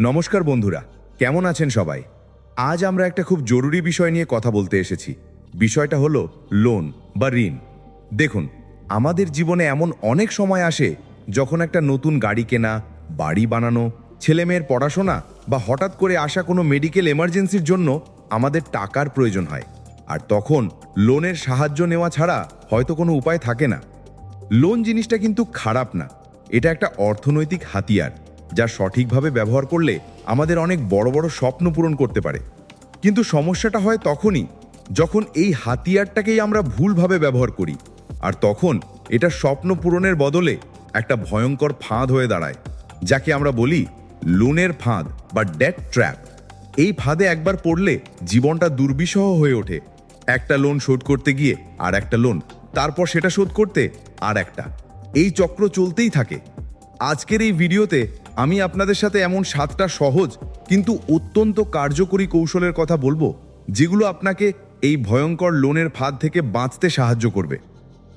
নমস্কার বন্ধুরা, কেমন আছেন সবাই? আজ আমরা একটা খুব জরুরি বিষয় নিয়ে কথা বলতে এসেছি। বিষয়টা হলো লোন বা ঋণ। দেখুন, আমাদের জীবনে এমন অনেক সময় আসে যখন একটা নতুন গাড়ি কেনা, বাড়ি বানানো, ছেলেমেয়ের পড়াশোনা বা হঠাৎ করে আসা কোনো মেডিকেল এমার্জেন্সির জন্য আমাদের টাকার প্রয়োজন হয়। আর তখন লোনের সাহায্য নেওয়া ছাড়া হয়তো কোনো উপায় থাকে না। লোন জিনিসটা কিন্তু খারাপ না, এটা একটা অর্থনৈতিক হাতিয়ার। যা সঠিকভাবে ব্যবহার করলে আমাদের অনেক বড় বড় স্বপ্ন পূরণ করতে পারে। কিন্তু সমস্যাটা হয় তখনই যখন এই হাতিয়ারটাকেই আমরা ভুলভাবে ব্যবহার করি আর তখন এটা স্বপ্ন পূরণের বদলে একটা ভয়ঙ্কর ফাঁদ হয়ে দাঁড়ায়, যাকে আমরা বলি লোনের ফাঁদ বা ডেট ট্র্যাপ এই ফাঁদে একবার পড়লে জীবনটা দুর্বিষহ হয়ে ওঠে, একটা লোন শোধ করতে গিয়ে আর একটা লোন, তারপর সেটা শোধ করতে আর একটা। এই চক্র চলতেই থাকে। আজকের এই ভিডিওতে আমি আপনাদের সাথে এমন সাতটা সহজ কিন্তু অত্যন্ত কার্যকরী কৌশলের কথা বলব, যেগুলো আপনাকে এই ভয়ঙ্কর লোনের ফাঁদ থেকে বাঁচতে সাহায্য করবে।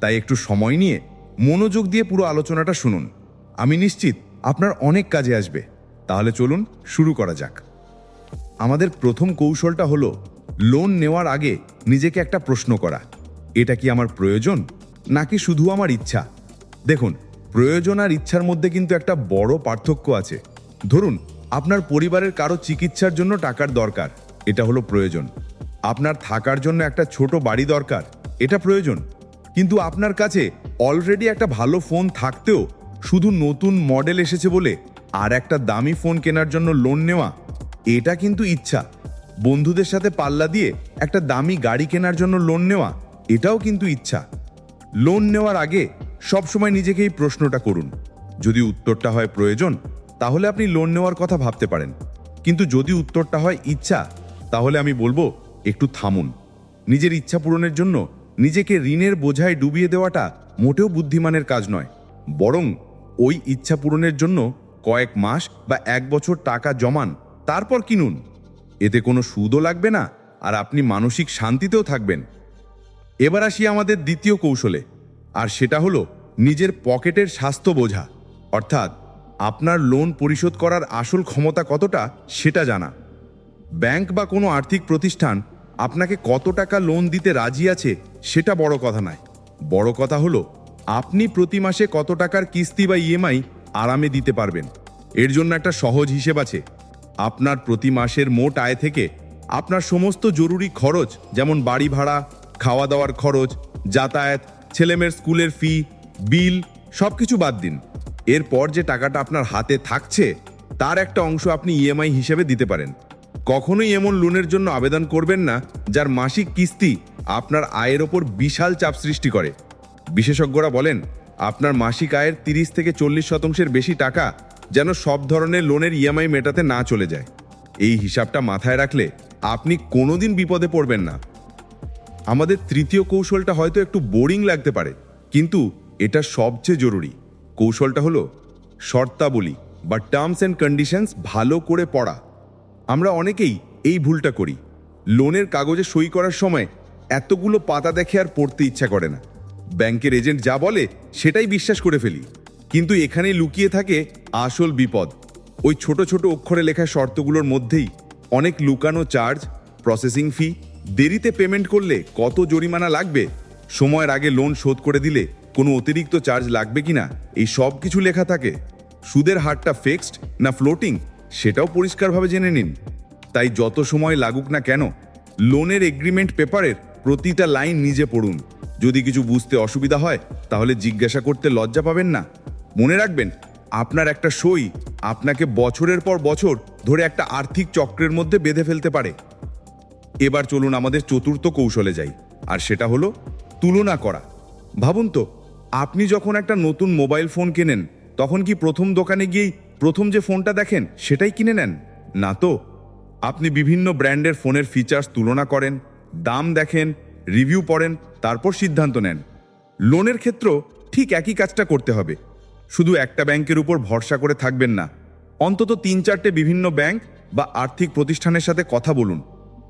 তাই একটু সময় নিয়ে মনোযোগ দিয়ে পুরো আলোচনাটা শুনুন। আমি নিশ্চিত আপনার অনেক কাজে আসবে। তাহলে চলুন শুরু করা যাক। আমাদের প্রথম কৌশলটা হলো, লোন নেওয়ার আগে নিজেকে একটা প্রশ্ন করা। এটা কি আমার প্রয়োজন, নাকি শুধু আমার ইচ্ছা? দেখুন প্রয়োজন আর ইচ্ছার মধ্যে কিন্তু একটা বড় পার্থক্য আছে। ধরুন, আপনার পরিবারের কারও চিকিৎসার জন্য টাকার দরকার, এটা হলো প্রয়োজন। আপনার থাকার জন্য একটা ছোট বাড়ি দরকার, এটা প্রয়োজন। কিন্তু আপনার কাছে অলরেডি একটা ভালো ফোন থাকতেও শুধু নতুন মডেল এসেছে বলে আর একটা দামি ফোন কেনার জন্য লোন নেওয়া, এটা কিন্তু ইচ্ছা। বন্ধুদের সাথে পাল্লা দিয়ে একটা দামি গাড়ি কেনার জন্য লোন নেওয়া, এটাও কিন্তু ইচ্ছা। লোন নেওয়ার আগে সবসময় নিজেকে এই প্রশ্নটা করুন। যদি উত্তরটা হয় প্রয়োজন, তাহলে আপনি লোন নেওয়ার কথা ভাবতে পারেন। কিন্তু যদি উত্তরটা হয় ইচ্ছা, তাহলে আমি বলব একটু থামুন। নিজের ইচ্ছা পূরণের জন্য নিজেকে ঋণের বোঝায় ডুবিয়ে দেওয়াটা মোটেও বুদ্ধিমানের কাজ নয়। বরং ওই ইচ্ছা পূরণের জন্য কয়েক মাস বা এক বছর টাকা জমান, তারপর কিনুন। এতে কোনো সুদও লাগবে না আর আপনি মানসিক শান্তিতেও থাকবেন। এবার আসি আমাদের দ্বিতীয় কৌশলে। আর সেটা হলো নিজের পকেটের স্বাস্থ্য বোঝা, অর্থাৎ আপনার লোন পরিশোধ করার আসল ক্ষমতা কতটা সেটা জানা। ব্যাংক বা কোনো আর্থিক প্রতিষ্ঠান আপনাকে কত টাকা লোন দিতে রাজি আছে সেটা বড় কথা নয়। বড় কথা হলো, আপনি প্রতি মাসে কত টাকার কিস্তি বা ইএমআই আরামে দিতে পারবেন। এর জন্য একটা সহজ হিসেব আছে। আপনার প্রতি মাসের মোট আয় থেকে আপনার সমস্ত জরুরি খরচ, যেমন বাড়ি ভাড়া খাওয়া দাওয়ার খরচ, যাতায়াত, ছেলেমেয়ের স্কুলের ফি বিল সব কিছু বাদ দিন। এরপর যে টাকাটা আপনার হাতে থাকছে, তার একটা অংশ আপনি ইএমআই হিসেবে দিতে পারেন। কখনোই এমন লোনের জন্য আবেদন করবেন না, যার মাসিক কিস্তি আপনার আয়ের ওপর বিশাল চাপ সৃষ্টি করে। বিশেষজ্ঞরা বলেন, আপনার মাসিক আয়ের তিরিশ থেকে চল্লিশ শতাংশের বেশি টাকা যেন সব ধরনের লোনের ইএমআই মেটাতে না চলে যায়। এই হিসাবটা মাথায় রাখলে আপনি কোনোদিন বিপদে পড়বেন না। আমাদের তৃতীয় কৌশলটা হয়তো একটু বোরিং লাগতে পারে, কিন্তু এটা সবচেয়ে জরুরি। কৌশলটা হলো শর্তাবলী বা টার্মস অ্যান্ড কন্ডিশনস ভালো করে পড়া। আমরা অনেকেই এই ভুলটা করি। লোনের কাগজে সই করার সময় এতগুলো পাতা দেখে আর পড়তে ইচ্ছা করে না। ব্যাংকের এজেন্ট যা বলে সেটাই বিশ্বাস করে ফেলি। কিন্তু এখানেই লুকিয়ে থাকে আসল বিপদ। ওই ছোট ছোট অক্ষরে লেখা শর্তগুলোর মধ্যেই অনেক লুকানো চার্জ প্রসেসিং ফি দেরিতে পেমেন্ট করলে কত জরিমানা লাগবে, সময়ের আগে লোন শোধ করে দিলে কোনো অতিরিক্ত চার্জ লাগবে কিনা এই সব কিছু লেখা থাকে। সুদের হারটা ফিক্সড না ফ্লোটিং? সেটাও পরিষ্কারভাবে জেনে নিন। তাই যত সময় লাগুক না কেন, লোনের এগ্রিমেন্ট পেপারের প্রতিটা লাইন নিজে পড়ুন। যদি কিছু বুঝতে অসুবিধা হয়, তাহলে জিজ্ঞাসা করতে লজ্জা পাবেন না। মনে রাখবেন, আপনার একটা সই আপনাকে বছরের পর বছর ধরে একটা আর্থিক চক্রের মধ্যে বেঁধে ফেলতে পারে। এবার চলুন আমাদের চতুর্থ কৌশলে যাই, আর সেটা হলো তুলনা করা। ভাবুন তো আপনি যখন একটা নতুন মোবাইল ফোন কেনেন, তখন কি প্রথম দোকানে গিয়েই প্রথম যে ফোনটা দেখেন, সেটাই কিনে নেন? না তো। আপনি বিভিন্ন ব্র্যান্ডের ফোনের ফিচার্স তুলনা করেন, দাম দেখেন, রিভিউ পড়েন, তারপর সিদ্ধান্ত নেন। লোনের ক্ষেত্রেও ঠিক একই কাজটা করতে হবে। শুধু একটা ব্যাংকের উপর ভরসা করে থাকবেন না। অন্তত তিন চারটে বিভিন্ন ব্যাংক বা আর্থিক প্রতিষ্ঠানের সাথে কথা বলুন।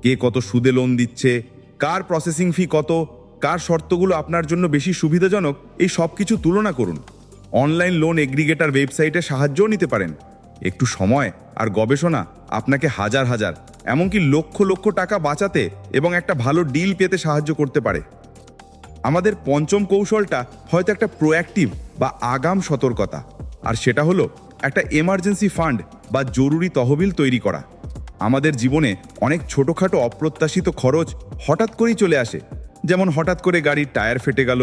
কে কত সুদে লোন দিচ্ছে, কার প্রসেসিং ফি কত কার শর্তগুলো আপনার জন্য বেশি সুবিধাজনক, এই সব কিছু তুলনা করুন। অনলাইন লোন এগ্রিগেটার ওয়েবসাইটে সাহায্যও নিতে পারেন। একটু সময় আর গবেষণা আপনাকে হাজার হাজার, এমনকি লক্ষ লক্ষ টাকা বাঁচাতে এবং একটা ভালো ডিল পেতে সাহায্য করতে পারে। আমাদের পঞ্চম কৌশলটা হয়তো একটা প্রোঅ্যাক্টিভ বা আগাম সতর্কতা, আর সেটা হলো একটা এমার্জেন্সি ফান্ড বা জরুরি তহবিল তৈরি করা। আমাদের জীবনে অনেক ছোটোখাটো অপ্রত্যাশিত খরচ হঠাৎ করেই চলে আসে যেমন হঠাৎ করে গাড়ির টায়ার ফেটে গেল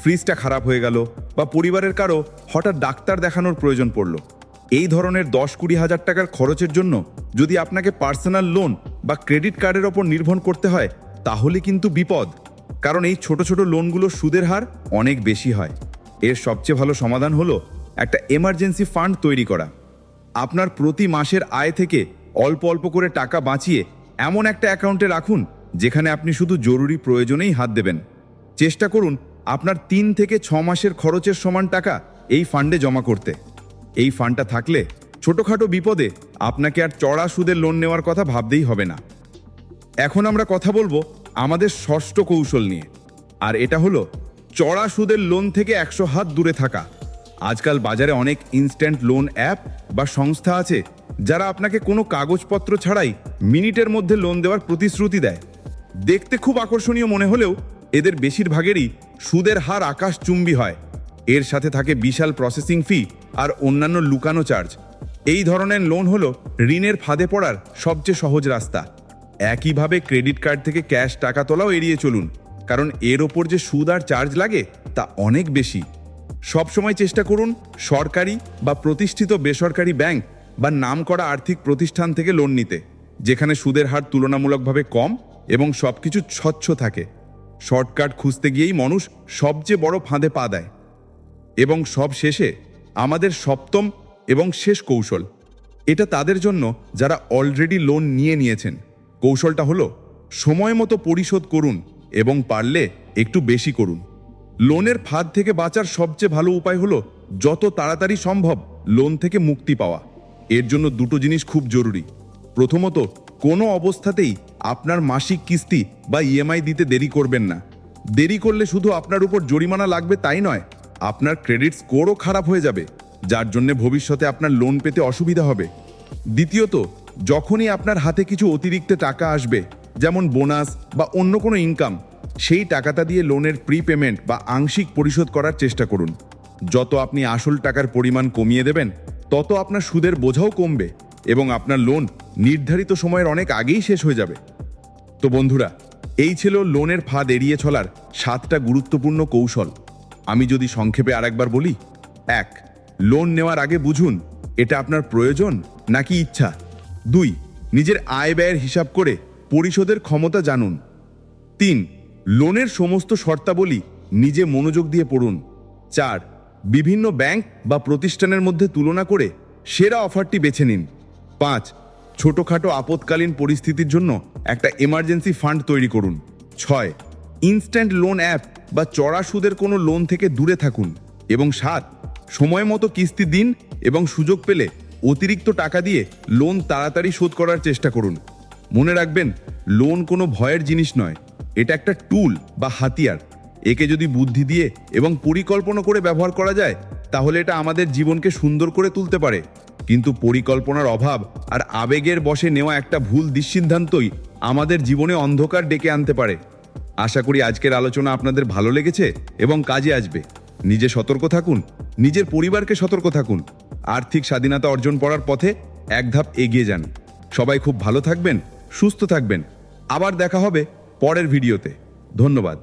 ফ্রিজটা খারাপ হয়ে গেল বা পরিবারের কারও হঠাৎ ডাক্তার দেখানোর প্রয়োজন পড়ল। এই ধরনের দশ কুড়ি হাজার টাকার খরচের জন্য যদি আপনাকে পার্সোনাল লোন বা ক্রেডিট কার্ডের ওপর নির্ভর করতে হয়, তাহলে কিন্তু বিপদ। কারণ এই ছোট ছোট লোনগুলোর সুদের হার অনেক বেশি হয়। এর সবচেয়ে ভালো সমাধান হলো একটা এমার্জেন্সি ফান্ড তৈরি করা। আপনার প্রতি মাসের আয় থেকে অল্প অল্প করে টাকা বাঁচিয়ে এমন একটা অ্যাকাউন্টে রাখুন যেখানে আপনি শুধু জরুরি প্রয়োজনেই হাত দেবেন। চেষ্টা করুন আপনার তিন থেকে ছ মাসের খরচের সমান টাকা এই ফান্ডে জমা করতে। এই ফান্ডটা থাকলে ছোটোখাটো বিপদে আপনাকে আর চড়া সুদের লোন নেওয়ার কথা ভাবতেই হবে না। এখন আমরা কথা বলব আমাদের ষষ্ঠ কৌশল নিয়ে। আর এটা হলো চড়া সুদের লোন থেকে একশো হাত দূরে থাকা। আজকাল বাজারে অনেক ইনস্ট্যান্ট লোন অ্যাপ বা সংস্থা আছে যারা আপনাকে কোনো কাগজপত্র ছাড়াই মিনিটের মধ্যে লোন দেওয়ার প্রতিশ্রুতি দেয়। দেখতে খুব আকর্ষণীয় মনে হলেও এদের বেশিরভাগেরই সুদের হার আকাশ আকাশচুম্বী হয়। এর সাথে থাকে বিশাল প্রসেসিং ফি আর অন্যান্য লুকানো চার্জ এই ধরনের লোন হলো ঋণের ফাঁদে পড়ার সবচেয়ে সহজ রাস্তা। একইভাবে ক্রেডিট কার্ড থেকে ক্যাশ টাকা তোলাও এড়িয়ে চলুন, কারণ এর ওপর যে সুদ আর চার্জ লাগে, তা অনেক বেশি। সবসময় চেষ্টা করুন সরকারি বা প্রতিষ্ঠিত বেসরকারি ব্যাংক বা নামকরা আর্থিক প্রতিষ্ঠান থেকে লোন নিতে, যেখানে সুদের হার তুলনামূলকভাবে কম এবং সবকিছু স্বচ্ছ থাকে। শর্টকাট খুঁজতে গিয়েই মানুষ সবচেয়ে বড় ফাঁদে পা দেয়। এবং সব শেষে আমাদের সপ্তম এবং শেষ কৌশল। এটা তাদের জন্য যারা অলরেডি লোন নিয়ে নিয়েছেন। কৌশলটা হলো, সময় মতো পরিশোধ করুন এবং পারলে একটু বেশি করুন। লোনের ফাঁদ থেকে বাঁচার সবচেয়ে ভালো উপায় হলো, যত তাড়াতাড়ি সম্ভব লোন থেকে মুক্তি পাওয়া। এর জন্য দুটো জিনিস খুব জরুরি। প্রথমত কোনো অবস্থাতেই আপনার মাসিক কিস্তি বা ইএমআই দিতে দেরি করবেন না। দেরি করলে শুধু আপনার উপর জরিমানা লাগবে তাই নয়, আপনার ক্রেডিট স্কোরও খারাপ হয়ে যাবে, যার জন্য ভবিষ্যতে আপনার লোন পেতে অসুবিধা হবে। দ্বিতীয়ত, যখনই আপনার হাতে কিছু অতিরিক্ত টাকা আসবে, যেমন বোনাস বা অন্য কোনো ইনকাম, সেই টাকাটা দিয়ে লোনের প্রিপেমেন্ট বা আংশিক পরিশোধ করার চেষ্টা করুন। যত আপনি আসল টাকার পরিমাণ কমিয়ে দেবেন, তত আপনার সুদের বোঝাও কমবে। এবং আপনার লোন নির্ধারিত সময়ের অনেক আগেই শেষ হয়ে যাবে। তো বন্ধুরা, এই ছিল লোনের ফাঁদ এড়িয়ে চলার সাতটা গুরুত্বপূর্ণ কৌশল। আমি যদি সংক্ষেপে আরেকবার বলি, এক লোন নেওয়ার আগে বুঝুন, এটা আপনার প্রয়োজন নাকি ইচ্ছা? দুই, নিজের আয় ব্যয়ের হিসাব করে পরিশোধের ক্ষমতা জানুন। তিন লোনের সমস্ত শর্তাবলী নিজে মনোযোগ দিয়ে পড়ুন। চার, বিভিন্ন ব্যাংক বা প্রতিষ্ঠানের মধ্যে তুলনা করে সেরা অফারটি বেছে নিন। পাঁচ, ছোটোখাটো আপৎকালীন পরিস্থিতির জন্য একটা এমার্জেন্সি ফান্ড তৈরি করুন। ছয় ইনস্ট্যান্ট লোন অ্যাপ বা চড়া সুদের কোনো লোন থেকে দূরে থাকুন। এবং সাত, সময় মতো কিস্তি দিন এবং সুযোগ পেলে অতিরিক্ত টাকা দিয়ে লোন তাড়াতাড়ি শোধ করার চেষ্টা করুন। মনে রাখবেন লোন কোনো ভয়ের জিনিস নয়। এটা একটা টুল বা হাতিয়ার। একে যদি বুদ্ধি দিয়ে এবং পরিকল্পনা করে ব্যবহার করা যায়, তাহলে এটা আমাদের জীবনকে সুন্দর করে তুলতে পারে। কিন্তু পরিকল্পনার অভাব আর আবেগের বশে নেওয়া একটা ভুল দুঃসিদ্ধান্তই আমাদের জীবনে অন্ধকার ডেকে আনতে পারে। আশা করি আজকের আলোচনা আপনাদের ভালো লেগেছে এবং কাজে আসবে। নিজে সতর্ক থাকুন, নিজের পরিবারকে সতর্ক থাকুন, আর্থিক স্বাধীনতা অর্জন করার পথে এক ধাপ এগিয়ে যান। সবাই খুব ভালো থাকবেন, সুস্থ থাকবেন। আবার দেখা হবে পরের ভিডিওতে। ধন্যবাদ।